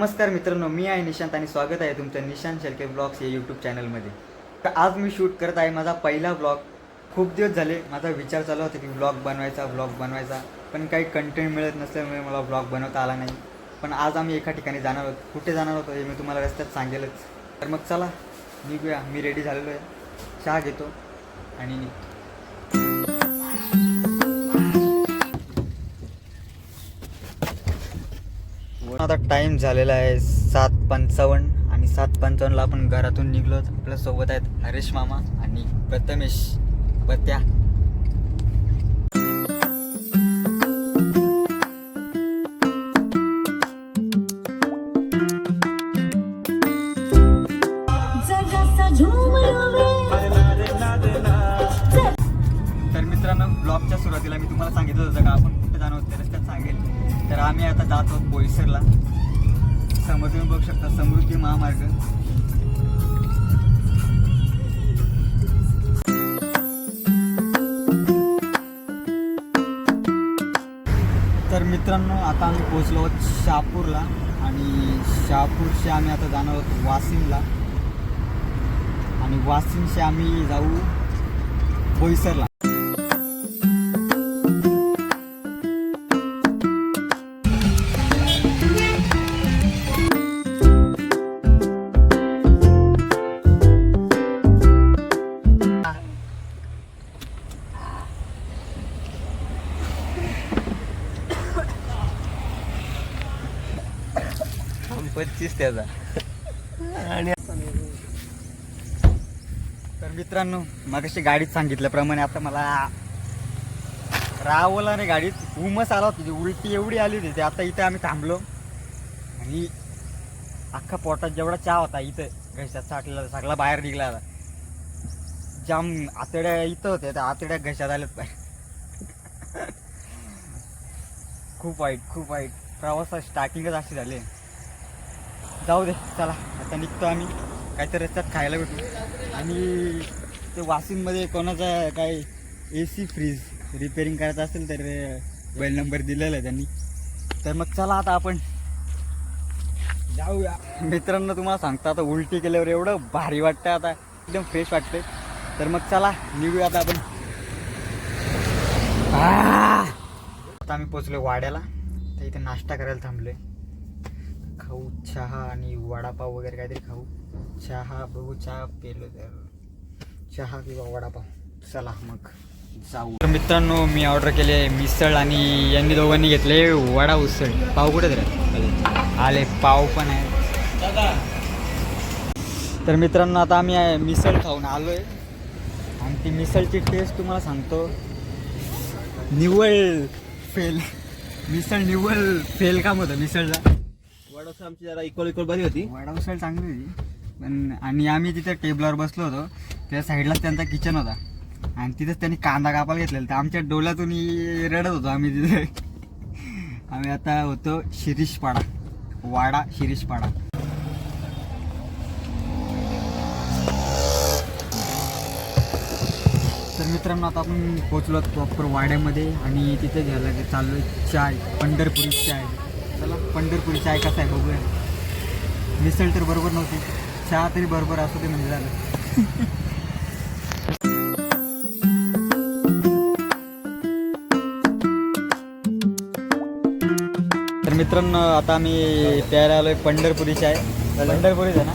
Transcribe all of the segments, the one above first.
नमस्कार मित्रांनो मी आहे निशांत आणि स्वागत आहे तुमचं निशांत शेळके ब्लॉग्स या यूट्यूब चॅनलमध्ये तर आज मी शूट करत आहे माझा पहिला ब्लॉग खूप दिवस झाले माझा विचार चालू होता की ब्लॉग बनवायचा ब्लॉग बनवायचा. पण काही कंटेंट मिळत नसल्यामुळे मला ब्लॉग बनवता आला नाही. पण आज आम्ही एका ठिकाणी जाणार आहोत. कुठे जाणार होतो हे मी तुम्हाला रस्त्यात सांगेलच. तर मग चला निघूया. मी रेडी झालेलो आहे. चहा घेतो आणि निघतो. आता टाइम झालेला आहे सात पंचावन्न आणि सात पंचावन्नला आपण घरातून निघलो. आपल्यासोबत आहेत हरेश मामा आणि प्रथमेश पत्या तर मित्रांनो ब्लॉगच्या सुरुवातीला मी तुम्हाला सांगितलं होतं का आपण कुठे ते रस्त्यात सांगेल. तर आम्ही आता जात आहोत बोईसरला. समोर तुम्ही बघू शकता समृद्धी महामार्ग. तर मित्रांनो आता आम्ही पोहोचलो आहोत शहापूरला आणि शहापूरशी आम्ही आता जाणार आहोत वाशिमला आणि वाशिमशी आम्ही जाऊ बोईसरला. तर मित्रांनो मगाशी गाडीत सांगितल्याप्रमाणे आता मला रावला नाही गाडीत उमस आला होती. उलटी एवढी आली होती ते आता इथे आम्ही थांबलो. आणि अख्खा पोटात जेवढा चहा होता इथं घशात साठलेला सगळा बाहेर निघला आता. जाम आतड्या इथं होत्या त्या आतड्या घशात आल्यात खूप वाईट खूप वाईट. प्रवास स्टार्टिंगच अशी झाली. जाऊ दे चला. आता निघतो आम्ही. काहीतरी रस्त्यात खायला भेटू. आणि ते वाशिममध्ये कोणाचा काय ए सी फ्रीज रिपेअरिंग करायचं असेल तर मोबाईल नंबर दिलेला आहे त्यांनी. तर मग चला आता आपण जाऊया. मित्रांनो तुम्हाला सांगतो आता उलटी केल्यावर एवढं भारी वाटतं आता एकदम फ्रेश वाटते तर मग चला निघूया आता आपण. आता आम्ही पोचलो वाड्याला. तर इथे नाश्ता करायला थांबलोय. खाऊ चहा आणि वडापाव वगैरे काहीतरी खाऊ. चहा बघू चहा पेलो तर चहा किंवा वडापाव. चला मग जाऊ. तर मित्रांनो मी ऑर्डर केले मिसळ आणि यांनी दोघांनी घेतले वडा उसळ. पाव कुठे तर आले पाव पण आहे तर मित्रांनो आता आम्ही मिसळ खाऊन आलो आहे आणि ती मिसळची टेस्ट तुम्हाला सांगतो. निव्वळ फेल. मिसळ निव्वळ फेल काम होतं मिसळचा वडाचं आमची जरा इक्वल इक्वल बरी होती. वडा चांगली होती. पण आणि आम्ही तिथे टेबलावर बसलो होतो. त्या साईडलाच त्यांचा किचन होता. आणि तिथेच त्यांनी कांदा कापायला घेतलेला तर आमच्या डोळ्यातून रडत होतो आम्ही तिथे. आम्ही आता होतो शिरीषपाडा. वाडा शिरीषपाडा. तर मित्रांनो आता आपण पोचलो प्रॉपर वाड्यामध्ये. आणि तिथे घ्यायला चाललो चाय पंढरपुरी चाय. चला पंढरपुरी चाय कसा आहे बघूया. मिसळ तर बरोबर नव्हती. चहा तरी बरोबर असू ते म्हणजे झालं. तर मित्रांनो आता आम्ही प्यायला आलोय पंढरपुरी चाय पंढरपुरीच आहे ना?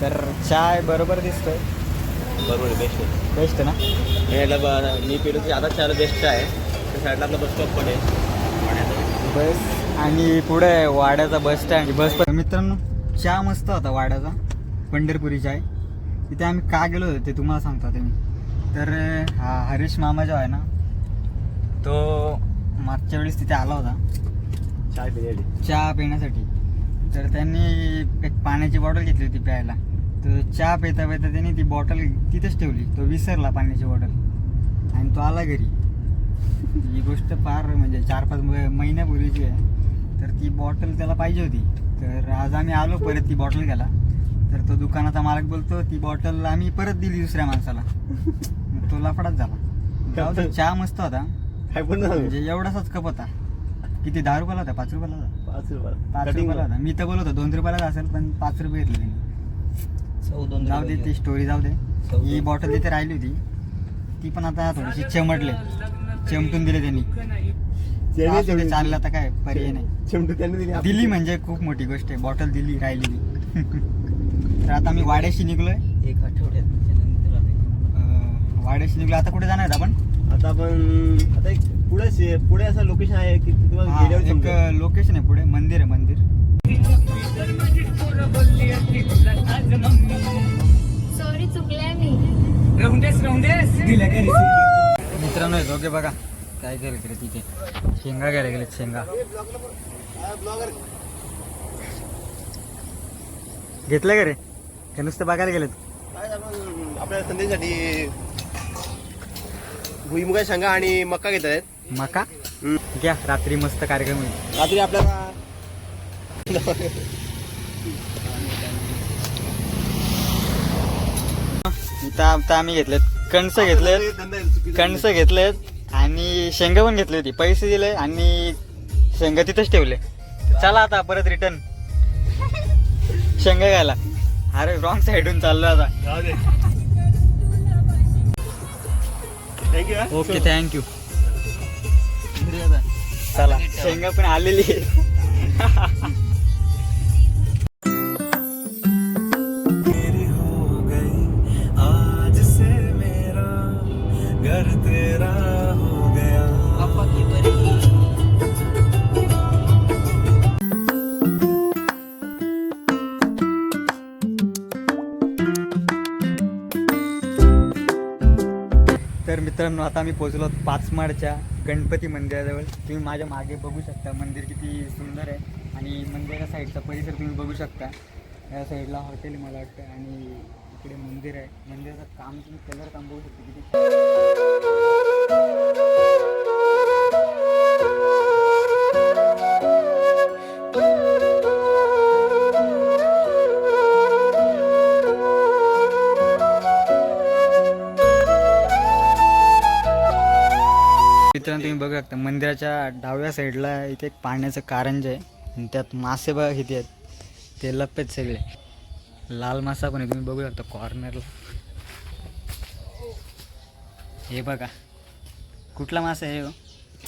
तर चाय बरोबर दिसतोय. बरोबर बेस्ट आहे. बेस्ट ना? हे याला ब- मी पेलो की आता चार बेस्ट आहे. त्या साईडला आपला बस स्टॉप पण आहे पाण्याचा बस आणि पुढे वाड्याचा बस स्टँड बस मित्रांनो चहा मस्त होता वाड्याचा पंढरपुरी चाय. तिथे आम्ही का गेलो होतो ते तुम्हाला सांगतो मी. तर हा हरीश मामा जो आहे ना तो मागच्या वेळेस तिथे आला होता. चाय पिण्यासाठी चहा पिण्यासाठी. तर त्यांनी एक पाण्याची बॉटल घेतली होती प्यायला. तर चहा पिता पिता त्यांनी ती बॉटल तिथेच ठेवली. तो विसरला पाण्याची बॉटल आणि तो आला घरी. ही गोष्ट फार म्हणजे चार पाच महिन्यापूर्वीची आहे. तर ती बॉटल त्याला पाहिजे होती. तर आज आम्ही आलो परत ती बॉटल घ्यायला. तर तो दुकानाचा मालक बोलतो ती बॉटल आम्ही परत दिली दुसऱ्या माणसाला. तो लफडाच झाला. चहा मस्त होता. काय पण म्हणजे एवढासाच कप होता. किती दहा रुपयाला होता? पाच रुपयाला होता? पाच रुपये पाच रुपयाला होता. मी तर बोलत होतो दोन रुपयाला असेल पण पाच रुपये घेतले जाऊ दे ती स्टोरी जाऊ दे. ही बॉटल तिथे राहिली होती. ती पण आता थोडीशी चमटले. चमटून दिले त्यांनी. असू दे, चाललं आता काय पर्याय नाही. चिमटू त्यांनी दिली दिली म्हणजे खूप मोठी गोष्ट आहे. बॉटल दिली राहिलेली. तर आता मी वाड्याशी निघलोय. एक आठवड्यात त्यानंतर आले. अं, वाड्याशी निघलो आता कुठे जाणार आहेत आपण? आता आपण आता एक पुढे शे- पुढे असं लोकेशन आहे की तुम्हाला हा, गेल्यावर समजेल. एक लोकेशन आहे पुढे. मंदिर आहे मंदिर. सॉरी चुकले मी. मित्रांनो दोघे बघा. काय केलं तरी तिथे? शेंगा घ्यायला गेलेत शेंगा. घेतलं का रे? हे नुसतं बघायला गेलेत. आपल्या संदेशासाठी भुईमुगा शेंगा आणि मक्का घेत आहेत मका? घ्या रात्री मस्त कार्यक्रम होईल. रात्री आपल्याला इथं आता आम्ही घेतलेत. कणसं घेतलेत कणसं घेतलेत आणि शेंगा पण घेतली होती. पैसे दिले आणि शेंगा तिथंच ठेवले. चला आता परत रिटर्न शेंगा घ्यायला. अरे रॉंग साईडून चाललो आता. ओके थँक्यू चला. शेंगा पण आलेली तर मित्रांनो आता आम्ही पोचलो पाचमाडच्या गणपती मंदिराजवळ. तुम्ही माझ्या मागे बघू शकता मंदिर किती सुंदर आहे. आणि मंदिराच्या साईडचा परिसर तुम्ही बघू शकता. या साईडला हॉटेल मला वाटतं आणि इकडे मंदिर आहे. मंदिराचं काम तुम्ही कलर काम बघू शकता किती मित्रांनो तुम्ही बघू शकता मंदिराच्या डाव्या साईडला इथे एक पाण्याचं कारंज आहे. आणि त्यात मासे बघा किती आहेत ते लपेत सगळे. लाल मासा पण आहे तुम्ही बघू शकता कॉर्नरला हे बघा कुठला मासा आहे हो?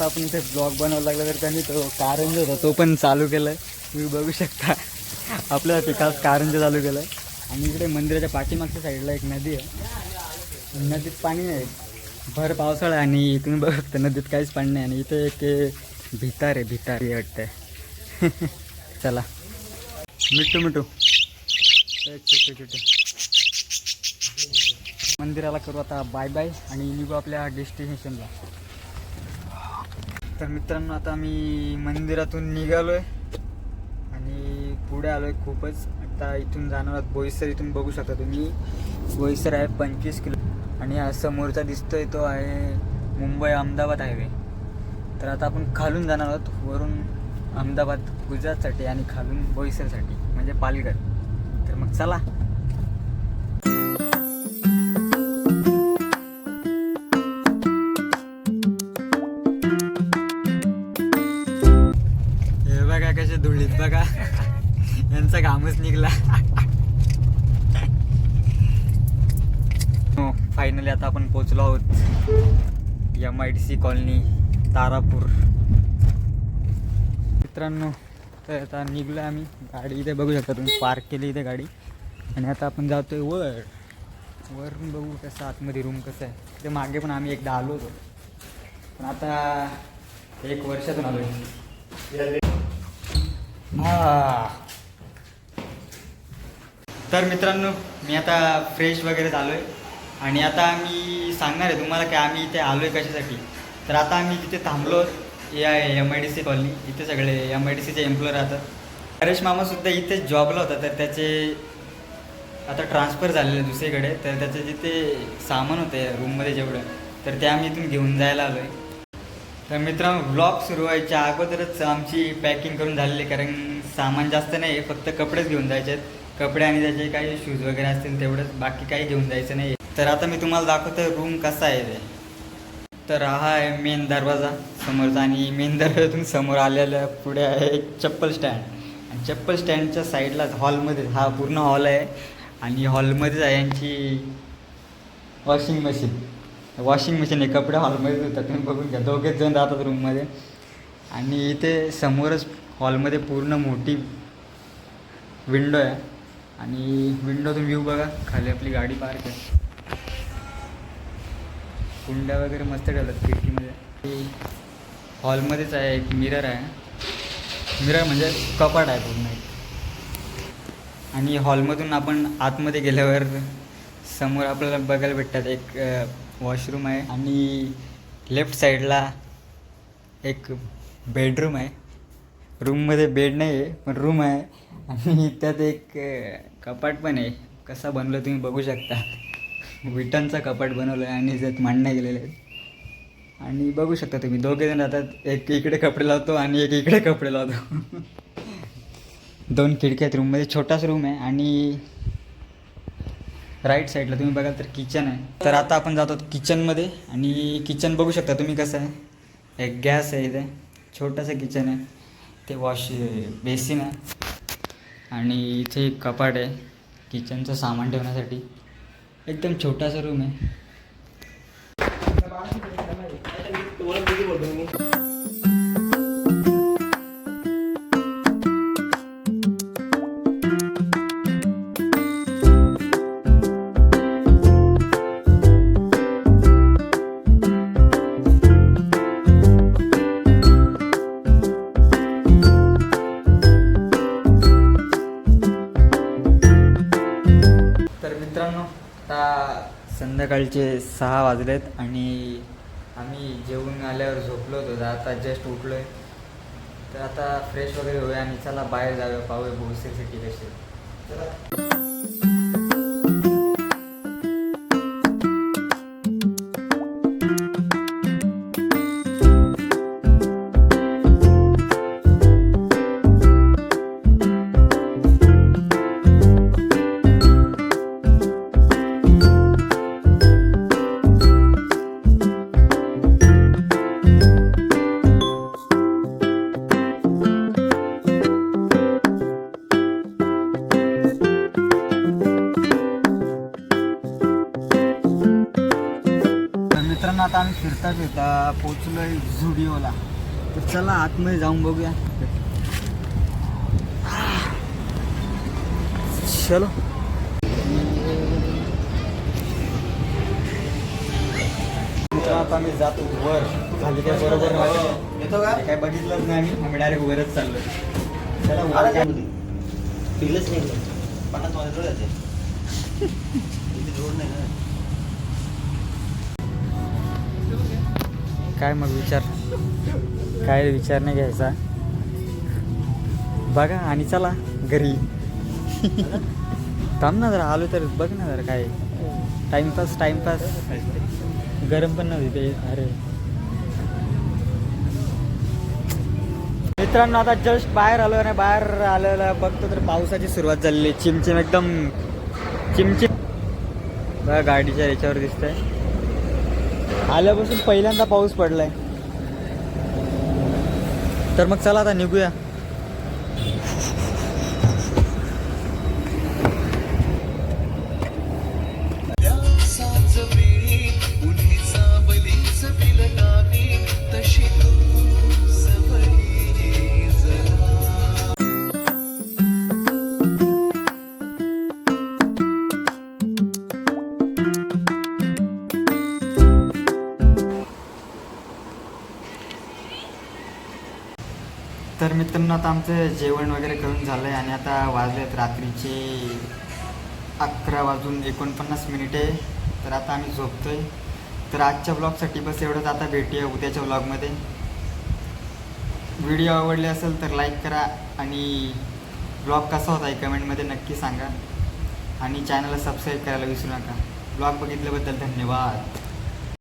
आपण इथे ब्लॉग बनवायला लागला तर त्यांनी तो कारंज होता तो पण चालू केला आहे तुम्ही बघू शकता आपल्या पिकास कारंज चालू केलं आहे आणि इकडे मंदिराच्या पाठीमागच्या साईडला एक नदी आहे. नदीत पाणी नाही भर पावसाळा आणि इथून बघ तर नदीत काहीच पाणी नाही आणि इथे एक भितार आहे भितार हे वाटतंय. चला. मिठू मिठू. छोटे छोटे मंदिराला करू आता बाय बाय आणि निघू आपल्या डेस्टिनेशनला तर मित्रांनो आता आम्ही मंदिरातून निघालो आहे आणि पुढे आलो आहे खूपच. आता इथून जाणार आहोत. बोईसर इथून बघू शकता तुम्ही. बोईसर आहे पंचवीस किलो आणि हा समोरचा दिसतोय तो आहे मुंबई अहमदाबाद हायवे. तर आता आपण खालून जाणार आहोत वरून अहमदाबाद गुजरातसाठी आणि खालून बोईसरसाठी म्हणजे पालघर. तर मग चला. हे बघा कसे धुळीत बघा. यांचा घामच निघला. फायनली आता आपण पोचलो आहोत. M I D C colony Tarapur. मित्रांनो तर आता निघलो आम्ही. गाडी इथे बघू शकता तुम्ही. पार्क केली इथे गाडी. आणि आता आपण जातो आहे वर. वरून बघू कसं आतमध्ये रूम कसं आहे. ते मागे पण आम्ही एकदा आलो होतो. पण आता एक वर्षातून आलो हा. तर मित्रांनो मी आता फ्रेश वगैरे झालो आहे आणि आता आम्ही सांगणार आहे तुम्हाला की आम्ही इथे आलो आहे कशासाठी. तर आता आम्ही तिथे थांबलो ए आहे M I D C colony इथे सगळे एम आय डी सीचे एम्प्लॉय राहतात. हरेश मामासुद्धा इथेच जॉबला होता तर त्याचे आता ट्रान्सफर झालेलं दुसरीकडे. तर त्याचं जिथे सामान होतं रूममध्ये जेवढं तर ते आम्ही इथून घेऊन जायला आलो आहे तर मित्रांनो ब्लॉग सुरू व्हायच्या अगोदरच आमची पॅकिंग करून झालेली आहे कारण सामान जास्त नाही आहे फक्त कपडेच घेऊन जायचे आहेत कपडे आणि त्याचे काही शूज वगैरे असतील तेवढंच बाकी काही घेऊन जायचं नाही तर आता मी तुम्हाला दाखवतो रूम कसा आहे ते. तर हा आहे मेन दरवाजा समोरचा आणि मेन दरवाजातून समोर आलेला पुढे आहे एक चप्पल स्टँड आणि चप्पल स्टँडच्या साईडलाच हॉलमध्ये हा पूर्ण हॉल आहे. आणि हॉलमध्येच आहे यांची वॉशिंग मशीन वॉशिंग मशीन आहे कपडे हॉलमध्येच होतात. तुम्ही बघून घ्या दोघेच जण राहतात रूममध्ये आणि इथे समोरच हॉलमध्ये पूर्ण मोठी विंडो आहे. आणि विंडोतून व्ह्यू बघा खाली आपली गाडी पार्क आहे. कुंड्या वगैरे मस्त ठेवल्यात खिडकीमध्ये. हॉलमध्येच आहे एक मिरर आहे. मिरर म्हणजे कपाट आहे पूर्ण एक. आणि हॉलमधून आपण आतमध्ये गेल्यावर समोर आपल्याला बघायला भेटतात एक वॉशरूम आहे आणि लेफ्ट साईडला एक बेडरूम आहे. रूममध्ये बेड नाही आहे पण रूम आहे. आणि त्यात एक कपाट पण आहे. कसा बनलं तुम्ही बघू शकता. विटांचा कपाट बनवलं आहे आणि त्यात मांडण्या गेलेले आहेत. आणि बघू शकता तुम्ही दोघे जण राहतात एक इकडे कपडे लावतो आणि एक इकडे कपडे लावतो. दोन खिडक्या आहेत रूममध्ये छोटाच रूम आहे आणि राईट साईडला तुम्ही बघाल तर किचन आहे. तर आता आपण जातो किचनमध्ये आणि किचन बघू शकता तुम्ही कसं आहे. एक गॅस आहे इथे छोटंसं किचन आहे. ते वॉश बेसिन आहे. आणि इथे एक कपाट आहे किचनचं सामान ठेवण्यासाठी. एकदम छोटासा रूम आहे. सकाळचे सहा वाजलेत आणि आम्ही जेवून आल्यावर झोपलो होतो. आता जस्ट उठलो आहे तर आता फ्रेश वगैरे होऊया आणि चला बाहेर जाऊया पाहूया भोसे सिटी कशी चला. पोचलो आहे झुडिओला. तर चला आतमध्ये जाऊन बघूया. चलो. आता आम्ही जातो वर. खाली काय बरोबर. येतो का? काय बघितलंच नाही आम्ही. आम्ही डायरेक्ट वरच चाललो चला. पिकलंच नाही पन्नास वाजता जाते रोड नाही ना काय मग विचार? काय विचार नाही घ्यायचा. बघा आणि चला घरी. थांब ना जरा आलो तर बघ ना जरा काय. टाइमपास टाइमपास गरम पण नव्हती ते. अरे. मित्रांनो आता जस्ट बाहेर आलो आणि बाहेर आलेला बघतो तर पावसाची सुरुवात झालेली. चिमचिम एकदम. चिमचिम. बघा गाडीच्या याच्यावर दिसतंय. आल्यापासून पहिल्यांदा पाऊस पडलाय. तर मग चला आता निघूया. तर मित्रांनो आता आमचं जेवण वगैरे करून झालं आहे आणि आता वाजलेत रात्रीचे अकरा वाजून एकोणपन्नास मिनिटे. तर आता आम्ही झोपतो आहे तर आजच्या ब्लॉगसाठी बस एवढंच. आता भेटूया उद्याच्या ब्लॉगमध्ये व्हिडिओ आवडले असेल तर लाईक करा आणि ब्लॉग कसा होता आहे कमेंटमध्ये नक्की सांगा. आणि चॅनलला सबस्क्राईब करायला विसरू नका. ब्लॉग बघितल्याबद्दल धन्यवाद.